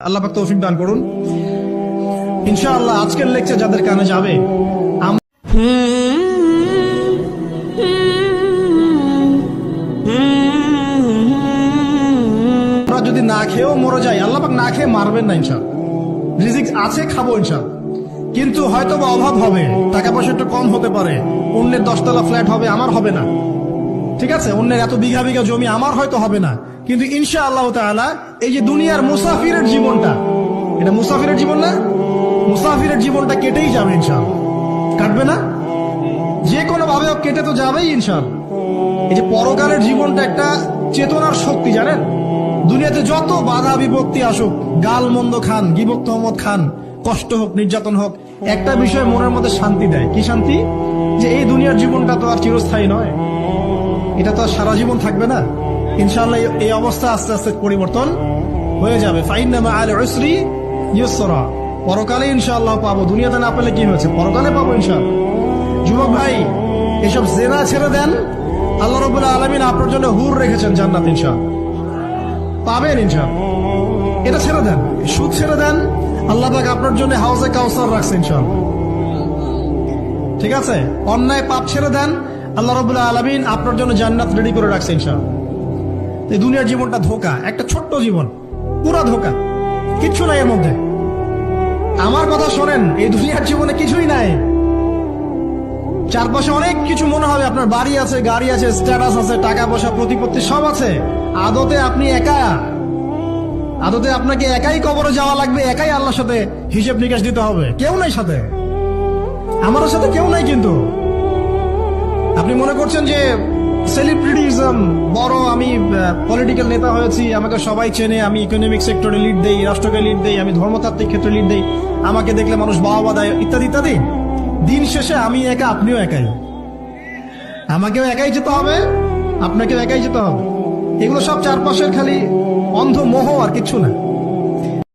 আল্লাহ পাক তৌফিক দান করুন। ইনশাআল্লাহ আজকের লেকচার যাদের কানে যাবে, আম- আমরা যদি না খেয়েও মরে যাই আল্লাহ পাক না খেয়ে মারবেন না ইনশাল রিজিক আছে, খাব ইনশাল কিন্তু হয়তো বা অভাব হবে, টাকা পয়সা একটু কম হতে পারে, অন্যের দশতলা ফ্ল্যাট হবে, আমার হবে না। ঠিক আছে? অন্যের এত বিঘা বিঘা জমি আমার হয়তো হবে না। কিন্তু ইনশা আল্লাহ তাআলা এই যে দুনিয়ার মুসাফিরের জীবনটা, এটা মুসাফিরের জীবন না? মুসাফিরের জীবনটা কেটেই যাবে ইনশাল কাটবে না? যে কোনো ভাবে কেটে তো যাবেই ইনশাল এই যে পরকালের জীবনটা একটা চেতনার শক্তি, জানেন? দুনিয়াতে যত বাধা বিভক্তি আসুক গাল মন্দ খান গিবক তহমদ খান কষ্ট হোক, নির্যাতন হোক, একটা বিষয় মনের মধ্যে শান্তি দেয়। কি শান্তি? যে এই দুনিয়ার জীবনটা তো আর চিরস্থায়ী নয়। এটা তো আর সারা জীবন থাকবে না। ইনশাআল্লাহ এই- অবস্থা আস্তে আস্তে পরিবর্তন হয়ে যাবে। আল পরকালে ইনশাআল্লাহ পাবো। দুনিয়াতে না পেলে কি হয়েছে? পরকালে পাবো ইনশাআল্লাহ। যুবক ভাই, এসব জেনা ছেড়ে দেন। আল্লাহ রবুল্লাহ আলমিন আপনার জন্য হুর রেখেছেন জান্নাত ইনশাআল্লাহ। পাবেন ইনশাআল্লাহ। এটা ছেড়ে দেন। সুদ ছেড়ে দেন। আল্লাহ পাক আপনার জন্য হাউসে কাউসার রাখছে ইনশাআল্লাহ। ঠিক আছে? অন্যায় পাপ ছেড়ে দেন, আল্লাহ রবুল্লাহ আলমিন আপনার জন্য জান্নাত রেডি করে রাখছে ইনশাআল্লাহ। এই দুনিয়ার জীবনটা ধোকা, একটা ছোট্ট জীবন, পুরা ধোকা, কিচ্ছু নাই এর মধ্যে। আমার কথা শোনেন, এই দুনিয়ার জীবনে কিছুই নাই। চারপাশে অনেক কিছু মনে হবে, আপনার বাড়ি আছে, গাড়ি আছে স্ট্যাটাস আছে, টাকা পয়সা, প্রতিপত্তি সব আছে। আদতে আপনি একা আদতে আপনাকে একাই কবরে যাওয়া লাগবে, একাই আল্লাহর সাথে হিসেব নিকাশ দিতে হবে। কেউ নাই সাথে। আমার সাথে কেউ নাই কিন্তু। আপনি মনে করছেন যে সেলিব্রিটিজম বড় আমি পলিটিক্যাল নেতা হয়েছি, আমাকে সবাই চেনে, আমি ইকোনমিক সেক্টরে লিড দেই, রাষ্ট্রকে লিড দেই, আমি ধর্মতাত্ত্বিক ক্ষেত্রে লিড দেই, আমাকে দেখলে মানুষ বাবা দেয়, ইত্যাদি ইত্যাদি। দিন শেষে আমি একা, আপনিও একাই। আমাকেও একাই যেতে হবে, আপনাকেও একাই যেতে হবে। এগুলো সব চারপাশের খালি অন্ধ মোহ আর কিছু না।